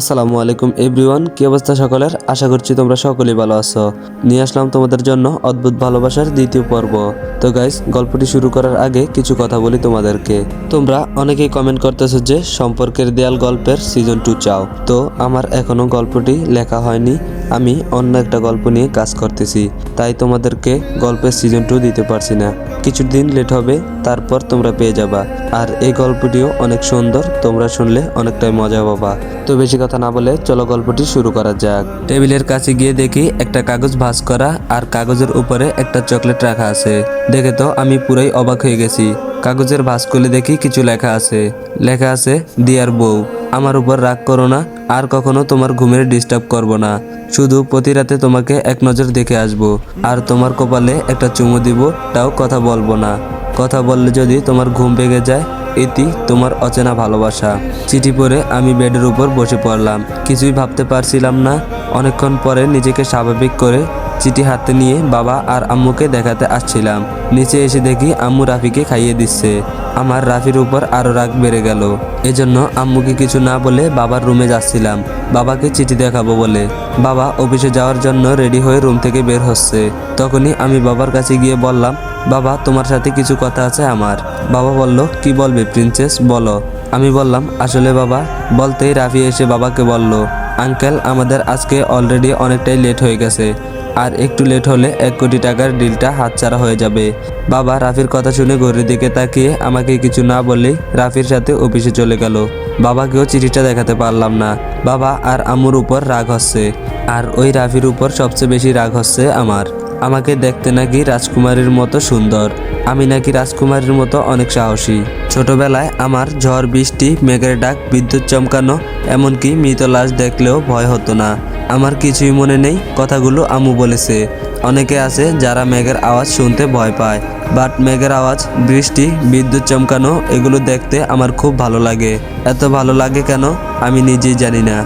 আসসালামু আলাইকুম এভরিওয়ান, কি অবস্থা সকলের? আশা করছি তোমরা সকলেই ভালো আছো। নিয়ে আসলাম তোমাদের জন্য অদ্ভুত ভালোবাসার দ্বিতীয় পর্ব। তো গাইস গল্পটি শুরু করার আগে কিছু কথা বলি তোমাদেরকে। তোমরা অনেকেই কমেন্ট করতেছো যে সম্পর্কের দেয়াল গল্পের সিজন টু চাও। তো আমার এখনও গল্পটি লেখা হয়নি। আমি অন্য একটা গল্প নিয়ে কাজ করতেছি, তাই তোমাদেরকে গল্পের সিজন টু দিতে পারছি না। কিছুদিন লেট হবে, তারপর তোমরা পেয়ে যাবা। আর এই গল্পটিও অনেক সুন্দর, তোমরা শুনলে অনেকটাই মজা পাবা। তো বেশি কথা না বলে চলো গল্পটি শুরু করা যাক। টেবিলের কাছে গিয়ে দেখি একটা কাগজ ভাঁজ করা আর কাগজের উপরে একটা চকলেট রাখা আছে। দেখে তো আমি পুরাই অবাক হয়ে গেছি। কাগজের ভাঁজ খুলে দেখি কিছু লেখা আছে। লেখা আছে দিয়ার বউ আমার উপর রাগ করো না, আর কখনো তোমার ঘুমের ডিস্টার্ব করব না। শুধু প্রতি রাতে তোমাকে এক নজর দেখে আসব, আর তোমার কপালে একটা চুমু দিব, তাও কথা বলব না। কথা বললে যদি তোমার ঘুম ভেঙে যায়, এটি তোমার অচেনা ভালোবাসা। চিঠি পড়ে আমি বেডের উপর বসে পড়লাম। কিছুই ভাবতে পারছিলাম না। অনেকক্ষণ পরে নিজেকে স্বাভাবিক করে চিঠি হাতে নিয়ে বাবা আর আম্মুকে দেখাতে আসছিলাম। নিচে এসে দেখি আম্মু রাফিকে খাইয়ে দিচ্ছে। আমার রাফির উপর আরও রাগ বেড়ে গেল। এজন্য আম্মুকে কিছু না বলে বাবার রুমে যাচ্ছিলাম। বাবাকে চিঠি দেখাবো বলে। বাবা অফিসে যাওয়ার জন্য রেডি হয়ে রুম থেকে বের হচ্ছে। তখনই আমি বাবার কাছে গিয়ে বললাম, বাবা, তোমার সাথে কিছু কথা আছে আমার। বাবা বলল, কি বলবে প্রিন্সেস? বলো। আমি বললাম, আসলে বাবা, বলতেই রাফি এসে বাবাকে বলল আঙ্কেল, আমাদের আজকে অলরেডি অনেকটাই লেট হয়ে গেছে। আর একটু লেট হলে এক কোটি টাকার ডিলটা হাতছাড়া হয়ে যাবে। বাবা, রাফির কথা শুনে ঘড়ির দিকে তাকিয়ে আমাকে কিছু না বলে রাফির সাথে অফিসে চলে গেল। বাবাকেও চিঠিটা দেখাতে পারলাম না। বাবা আর আম্মুর উপর রাগ হচ্ছে। আর ওই রাফির উপর সবচেয়ে বেশি রাগ হচ্ছে আমার। আমাকে দেখতে নাকি রাজকুমারীর মতো সুন্দর। আমি নাকি রাজকুমারীর মতো অনেক সাহসী। ছোটবেলায় আমার ঝড়, বৃষ্টি, মেঘের ডাক, বিদ্যুৎ চমকানো, এমনকি মৃত লাশ দেখলেও ভয় হতো না। আমার কিছুই মনে নেই, কথাগুলো আম্মু বলেছে। অনেকে আছে যারা মেঘের আওয়াজ শুনতে ভয় পায় বাট মেঘের আওয়াজ, বৃষ্টি, বিদ্যুৎ চমকানো, এগুলো দেখতে আমার খুব ভালো লাগে। এত ভালো লাগে কেন? আমি নিজেই জানি না।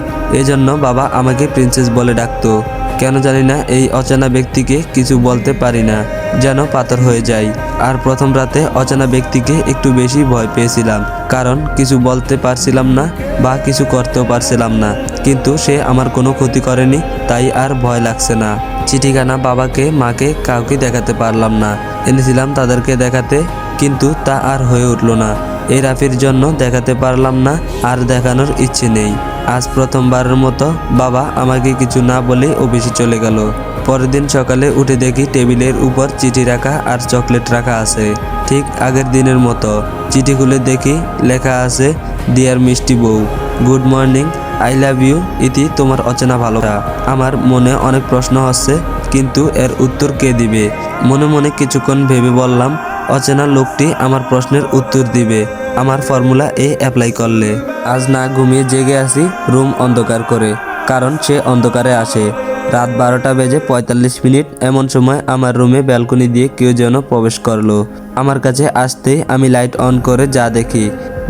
এজন্য বাবা আমাকে প্রিন্সেস বলে ডাকতো। কেন জানি না এই অচেনা ব্যক্তিকে কিছু বলতে পারি না, যেন পাথর হয়ে যায়। আর প্রথম রাতে অচেনা ব্যক্তিকে একটু বেশি ভয় পেয়েছিলাম, কারণ কিছু বলতে পারছিলাম না বা কিছু করতেও পারছিলাম না। কিন্তু সে আমার কোনো ক্ষতি করেনি, তাই আর ভয় লাগছে না। চিঠিখানা বাবাকে, মাকে কাউকে দেখাতে পারলাম না। এনেছিলাম তাদেরকে দেখাতে, কিন্তু তা আর হয়ে উঠল না। এই রাফির জন্য দেখাতে পারলাম না, আর দেখানোর ইচ্ছে নেই। আজ প্রথমবারের মতো বাবা আমাকে কিছু না বলে অফিসে চলে গেল। পরের দিন সকালে উঠে দেখি টেবিলের উপর চিঠি রাখা আর চকলেট রাখা আছে। ঠিক আগের দিনের মতো। চিঠি খুলে দেখি লেখা আছে ডিয়ার মিষ্টি বউ, good morning, I love you, ইতি তোমার অচেনা ভালোটা আমার মনে অনেক প্রশ্ন হচ্ছে কিন্তু এর উত্তর কে দিবে? মনে মনে কিছুক্ষণ ভেবে বললাম, অচেনা লোকটি আমার প্রশ্নের উত্তর দিবে। আমার ফর্মুলা এ অ্যাপ্লাই করলে। আজ না ঘুমিয়ে জেগে আসি রুম অন্ধকার করে, কারণ সে অন্ধকারে আসে রাত বারোটা বেজে পঁয়তাল্লিশ মিনিট। এমন সময় আমার রুমে ব্যালকনি দিয়ে কেউ যেন প্রবেশ করল। আমার কাছে আসতেই আমি লাইট অন করে যা দেখি।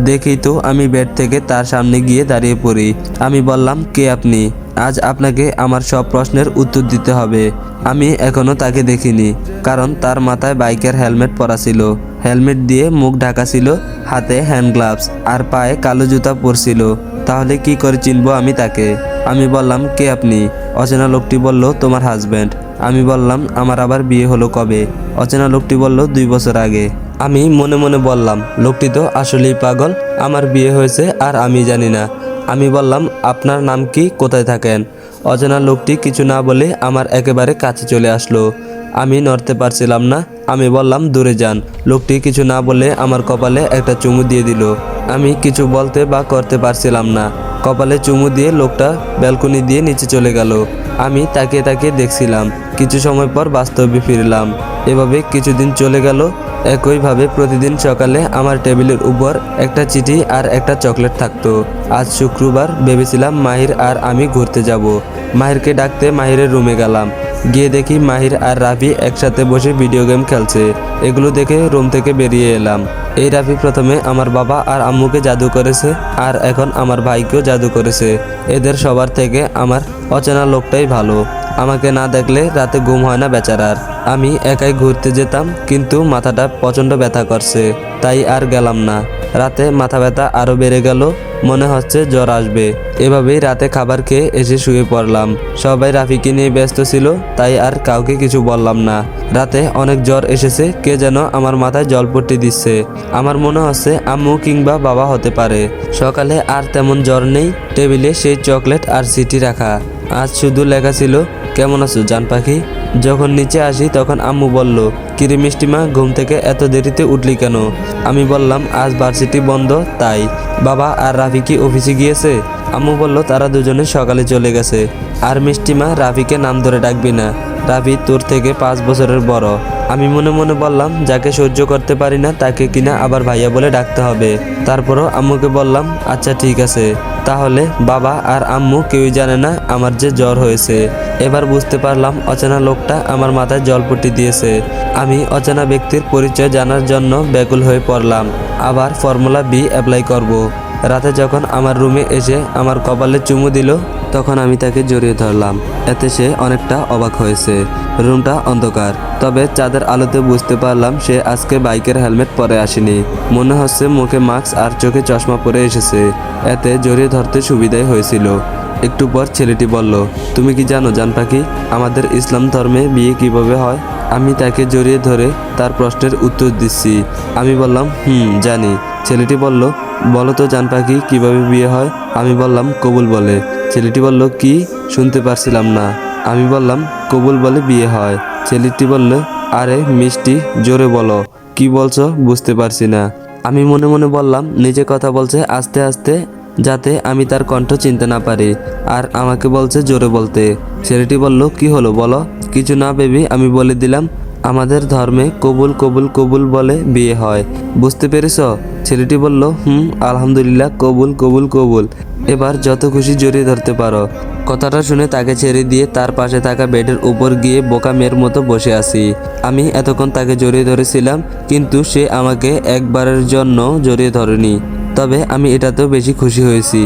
দেখি তো আমি বেড থেকে তার সামনে গিয়ে দাঁড়িয়ে পড়ি। আমি বললাম, কে আপনি? আজ আপনাকে আমার সব প্রশ্নের উত্তর দিতে হবে। আমি এখনও তাকে দেখিনি, কারণ তার মাথায় বাইকের হেলমেট পরা ছিল। হেলমেট দিয়ে মুখ ঢাকা ছিল, হাতে হ্যান্ড গ্লাভস, আর পায়ে কালো জুতা পরছিল। তাহলে কি করে চিনবো আমি তাকে? আমি বললাম, কে আপনি? অচেনা লোকটি বলল, তোমার হাজব্যান্ড আমি বললাম, আমার আবার বিয়ে হলো কবে? অচেনা লোকটি বলল, দুই বছর আগে। আমি মনে মনে বললাম, লোকটি তো আসলেই পাগল, আমার বিয়ে হয়েছে আর আমি জানি না। আমি বললাম, আপনার নাম কি? কোথায় থাকেন? অজানা লোকটি কিছু না বলে আমার একেবারে কাছে চলে আসলো। আমি নড়তে পারছিলাম না। আমি বললাম, দূরে যান। লোকটি কিছু না বলে আমার কপালে একটা চুমু দিয়ে দিল। আমি কিছু বলতে বা করতে পারছিলাম না। কপালে চুমু দিয়ে লোকটা ব্যালকনি দিয়ে নিচে চলে গেল। আমি তাকিয়ে তাকিয়ে দেখছিলাম, কিছু সময় পর বাস্তবে ফিরলাম। এভাবে কিছুদিন চলে গেল। একইভাবে প্রতিদিন সকালে আমার টেবিলের উপর একটা চিঠি আর একটা চকলেট থাকতো। আজ শুক্রবার ভেবেছিলাম মাহির আর আমি ঘুরতে যাব। মাহিরকে ডাকতে মাহিরের রুমে গেলাম। গিয়ে দেখি মাহির আর রাফি একসাথে বসে ভিডিও গেম খেলছে। এগুলো দেখে রুম থেকে বেরিয়ে এলাম। এই রাফি প্রথমে আমার বাবা আর আম্মুকে জাদু করেছে আর এখন আমার ভাইকেও জাদু করেছে। এদের সবার থেকে আমার অচেনা লোকটাই ভালো। আমাকে না দেখলে রাতে ঘুম হয় না বেচারার। আমি একাই ঘুরতে যেতাম, কিন্তু মাথাটা প্রচণ্ড ব্যথা করছে। তাই আর গেলাম না। রাতে মাথা ব্যথা আরও বেড়ে গেল মনে হচ্ছে জ্বর আসবে। এভাবেই রাতে খাবার খেয়ে এসে শুয়ে পড়লাম। সবাই রাফিকে নিয়ে ব্যস্ত ছিল, তাই আর কাউকে কিছু বললাম না। রাতে অনেক জ্বর এসেছে, কে যেন আমার মাথায় জলপট্টি দিচ্ছে। আমার মনে হচ্ছে আম্মু কিংবা বাবা হতে পারে। সকালে আর তেমন জ্বর নেই, টেবিলে সেই চকলেট আর সিটি রাখা। আজ শুধু লেখা ছিল, কেমন আছো জান পাখি? যখন নিচে আসি তখন আম্মু বলল কিরে মিষ্টিমা ঘুম থেকে এত দেরিতে উঠলি কেন? আমি বললাম, আজ ভার্সিটি বন্ধ, তাই। বাবা আর রাফি কি অফিসে গিয়েছে? আম্মু বলল, তারা দুজনে সকালে চলে গেছে। আর মিষ্টিমা রাফিকে নাম ধরে ডাকবি না। রাফি তোর থেকে পাঁচ বছরের বড়। আমি মনে মনে বললাম, যাকে সহ্য করতে পারি না, তাকে কিনা আবার ভাইয়া বলে ডাকতে হবে? তারপরও আম্মুকে বললাম আচ্ছা ঠিক আছে। তাহলে বাবা আর আম্মু কেউই জানে না আমার যে জ্বর হয়েছে। এবার বুঝতে পারলাম, অচেনা লোকটা আমার মাথায় জলপট্টি দিয়েছে। আমি অচেনা ব্যক্তির পরিচয় জানার জন্য ব্যাকুল হয়ে পড়লাম। আবার ফর্মুলা বি অ্যাপ্লাই করব। রাতে যখন আমার রুমে এসে আমার কপালে চুমু দিল, তখন আমি তাকে জড়িয়ে ধরলাম। এতে সে অনেকটা অবাক হয়েছে। রুমটা অন্ধকার, তবে চাঁদের আলোতে বুঝতে পারলাম সে আজকে বাইকের হেলমেট পরে আসেনি। মনে হচ্ছে মুখে মাস্ক আর চোখে চশমা পরে এসেছে। এতে জড়িয়ে ধরতে সুবিধাই হয়েছিল। একটু পর ছেলেটি বলল, তুমি কি জানো জান পাখি, আমাদের ইসলাম ধর্মে বিয়ে কীভাবে হয়? আমি তাকে জড়িয়ে ধরে তার প্রশ্নের উত্তর দিচ্ছি। আমি বললাম, হুম, জানি। ছেলেটি বলল বলো তো জান পাখি, কীভাবে বিয়ে হয়? আমি বললাম, কবুল বলে। ছেলেটি বলল, কি? শুনতে পারছিলাম না। আমি বললাম, কবুল বলে বিয়ে হয়। ছেলেটি বলল, আরে মিষ্টি, জোরে বলো। কি বলছো? বুঝতে পারছি না। আমি মনে মনে বললাম, নিজে কথা বলছে আস্তে আস্তে, যাতে আমি তার কণ্ঠ চিনতে না পারি। আর আমাকে বলছে জোরে বলতে। ছেলেটি বলল, কি হলো বলো? কিছু না ভেবে আমি বলে দিলাম আমাদের ধর্মে কবুল কবুল কবুল বলে বিয়ে হয়। বুঝতে পেরেছ? ছেলেটি বলল, হুম, আলহামদুলিল্লাহ, কবুল কবুল কবুল। এবার যত খুশি জড়িয়ে ধরতে পারো। কথাটা শুনে তাকে ছেড়ে দিয়ে তার পাশে থাকা বেডের উপর গিয়ে বোকা মেয়ের মতো বসে আছি। আমি এতক্ষণ তাকে জড়িয়ে ধরেছিলাম, কিন্তু সে আমাকে একবারের জন্য জড়িয়ে ধরেনি। তবে আমি এটাতেও বেশি খুশি হয়েছি।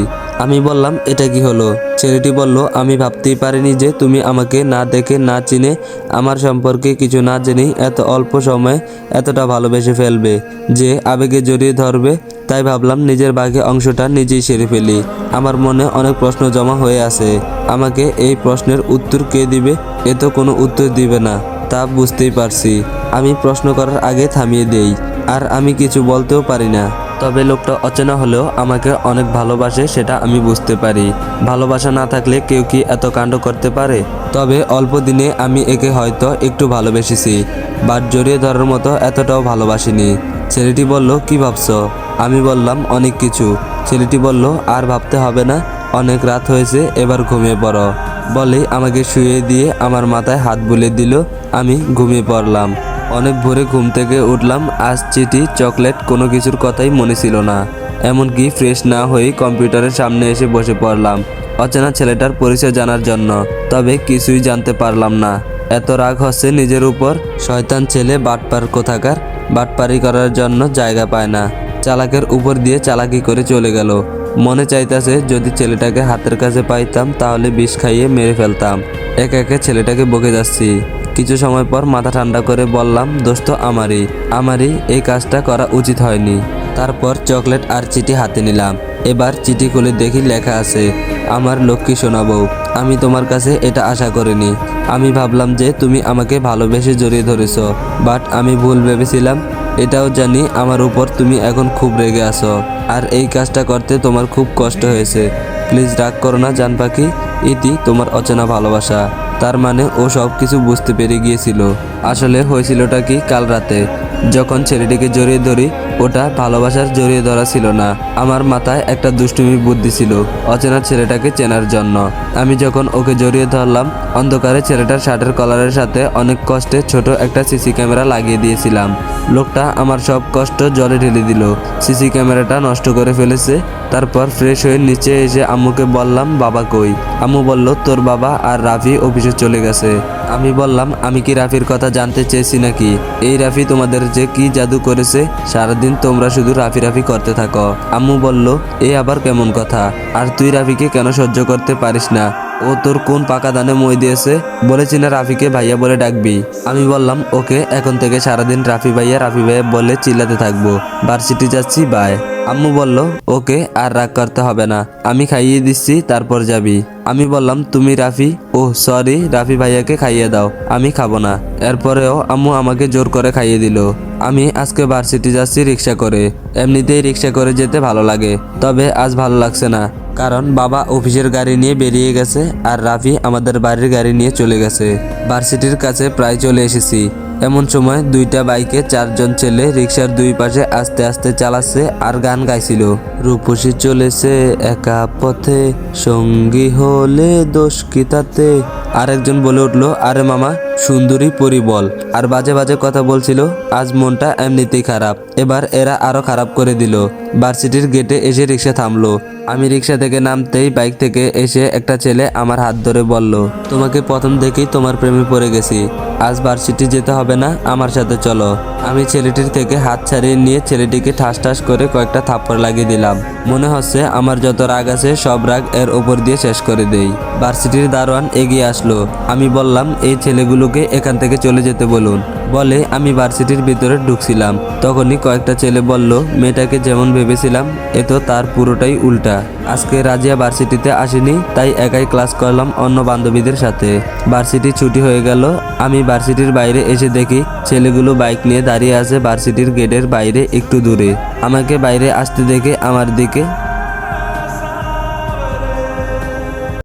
আমি বললাম, এটা কি হলো? ছেলেটি বলল, আমি ভাবতেই পারিনি যে তুমি আমাকে না দেখে না চিনে আমার সম্পর্কে কিছু না জেনেই এত অল্প সময়ে এতটা ভালোবেসে ফেলবে যে আবেগে জড়িয়ে ধরবে। তাই ভাবলাম, নিজের বাকি অংশটা নিজেই সেরে ফেলি। আমার মনে অনেক প্রশ্ন জমা হয়ে আছে। আমাকে এই প্রশ্নের উত্তর কে দিবে? এ তো কোনো উত্তর দিবে না, তা বুঝতেই পারছি। আমি প্রশ্ন করার আগে থামিয়ে দেই, আর আমি কিছু বলতেও পারি না। তবে লোকটা অচেনা হলেও আমাকে অনেক ভালোবাসে সেটা আমি বুঝতে পারি। ভালোবাসা না থাকলে কেউ কি এত কাণ্ড করতে পারে? তবে অল্প দিনে আমি একে হয়তো একটু ভালোবেসেছি। বাট জড়িয়ে ধরার মতো এতটাও ভালোবাসিনি। ছেলেটি বলল, কি ভাবছ? আমি বললাম, অনেক কিছু। ছেলেটি বলল, আর ভাবতে হবে না, অনেক রাত হয়েছে, এবার ঘুমিয়ে পড়ো। বলেই আমাকে শুয়ে দিয়ে আমার মাথায় হাত বুলে দিল, আমি ঘুমিয়ে পড়লাম। অনেক ভোরে ঘুম থেকে উঠলাম, আজ চিঠি, চকলেট, কোনো কিছুর কথাই মনে ছিল না। এমনকি ফ্রেশ না হয়েই কম্পিউটারের সামনে এসে বসে পড়লাম, অচেনা ছেলেটার পরিচয় জানার জন্য। তবে কিছুই জানতে পারলাম না। এত রাগ হচ্ছে নিজের উপর, শয়তান ছেলে বাটপার কোথাকার বাটপারি করার জন্য জায়গা পায় না। চালাকের উপর দিয়ে চালাকি করে চলে গেল। মনে চাইতেছে, যদি ছেলেটাকে হাতের কাছে পাইতাম, তাহলে বিষ খাইয়ে মেরে ফেলতাম। একে একে ছেলেটাকে বকে যাচ্ছি। কিছু সময় পর মাথা ঠান্ডা করে বললাম, দোস্ত, আমারই আমারই এই কাজটা করা উচিত হয়নি। তারপর চকলেট আর চিঠি হাতে নিলাম। এবার চিঠি খুলে দেখি লেখা আছে, আমার লক্ষ্মী শোনাবো আমি তোমার কাছে এটা আশা করিনি। আমি ভাবলাম যে তুমি আমাকে ভালোবেসে জড়িয়ে ধরেছ, বাট আমি ভুল ভেবেছিলাম এটাও জানি আমার উপর তুমি এখন খুব রেগে আছো। আর এই কাজটা করতে তোমার খুব কষ্ট হয়েছে। প্লিজ রাগ করো না জান পাখি ইতি তোমার অচেনা ভালোবাসা। তার মানে ও সব কিছু বুঝতে পেরে গিয়েছিল। আসলে হয়েছিলটা কি কাল রাতে? যখন ছেলেটিকে জড়িয়ে ধরি, ওটা ভালোবাসার জড়িয়ে ধরা ছিল না। আমার মাথায় একটা দুষ্টুমি বুদ্ধি ছিল, অচেনা ছেলেটাকে চেনার জন্য। আমি যখন ওকে জড়িয়ে ধরলাম, অন্ধকারে ছেলেটার শার্টের কলারের সাথে অনেক কষ্টে ছোট একটা সিসি ক্যামেরা লাগিয়ে দিয়েছিলাম। লোকটা আমার সব কষ্ট জলে ঢেলে দিল। সিসি ক্যামেরাটা নষ্ট করে ফেলেছে, তারপর ফ্রেশ হয়ে নিচে এসে আম্মুকে বললাম, বাবা কই? আম্মু বলল, তোর বাবা আর রাফি অফিসে চলে গেছে। আমি বললাম, আমি কি রাফির কথা জানতে চেয়েছি নাকি? এই রাফি তোমাদের যে কি জাদু করেছে, সারাদিন তোমরা শুধু রাফি রাফি করতে থাকো। আম্মু বলল, এ আবার কেমন কথা? আর তুই রাফিকে কেন সহ্য করতে পারিস না? ও তোর কোন পাকা দানে মই দিয়েছে? বলেছি, না, রাফিকে ভাইয়া বলে ডাকবি। আমি বললাম, ওকে, এখন থেকে সারাদিন রাফি ভাইয়া রাফি ভাইয়া বলে চিল্লাতে থাকব। ভার্সিটি যাচ্ছি বাই আম্মু বলল, ওকে, আর রাগ করতে হবে না। আমি খাইয়ে দিচ্ছি, তারপর যাবি। আমি বললাম, তুমি রাফি? ও সরি, রাফি ভাইয়াকে খাইয়ে দাও, আমি খাব না। এরপরেও আম্মু আমাকে জোর করে খাইয়ে দিল। আমি আজকে ভার্সিটি যাচ্ছি রিক্সা করে। এমনিতেই রিক্সা করে যেতে ভালো লাগে, তবে আজ ভালো লাগছে না। কারণ বাবা অফিসের গাড়ি নিয়ে বেরিয়ে গেছে, আর রাফি আমাদের বাড়ির গাড়ি নিয়ে চলে গেছে। ভার্সিটির কাছে প্রায় চলে এসেছি। এমন সময় দুইটা বাইকে চারজন ছেলে রিক্সার দুই পাশে আস্তে আস্তে চালাচ্ছে আর গান গাইছিল। রূপসী চলেছে একা পথে, সঙ্গী হলে দোষ কি তাতে? আরেকজন বলে উঠল, আরে মামা, সুন্দরী পরিবল। আর বাজে বাজে কথা বলছিল, আজ মনটা এমনিতেই খারাপ। এবার এরা আরও খারাপ করে দিল। ভার্সিটির গেটে এসে রিক্সা থামলো। আমি রিক্সা থেকে নামতেই বাইক থেকে এসে একটা ছেলে আমার হাত ধরে বলল, তোমাকে প্রথম দেখেই তোমার প্রেমে পড়ে গেছি। আজ ভার্সিটি যেতে হবে না, আমার সাথে চলো। আমি ছেলেটির থেকে হাত ছাড়িয়ে নিয়ে ছেলেটিকে ঠাস ঠাস করে কয়েকটা থাপ্পড় লাগিয়ে দিলাম। মনে হচ্ছে আমার যত রাগ আছে, সব রাগ এর ওপর দিয়ে শেষ করে দেই। ভার্সিটির দারোয়ান এগিয়ে আসলো। আমি বললাম, এই ছেলেগুলোকে এখান থেকে চলে যেতে বলুন। বলে, আমি ভার্সিটির ভিতরে ঢুকছিলাম। তখনই কয়েকটা ছেলে বলল, মেয়েটাকে যেমন ভেবেছিলাম, এ তো তার পুরোটাই উল্টা। আজকে রাজিয়া ভার্সিটিতে আসেনি, তাই একাই ক্লাস করলাম অন্য বান্ধবীদের সাথে। ভার্সিটি ছুটি হয়ে গেল, আমি ভার্সিটির বাইরে এসে দেখি ছেলেগুলো বাইক নিয়ে দাঁড়িয়ে আছে ভার্সিটির গেটের বাইরে একটু দূরে। আমাকে বাইরে আসতে দেখে আমার দিকে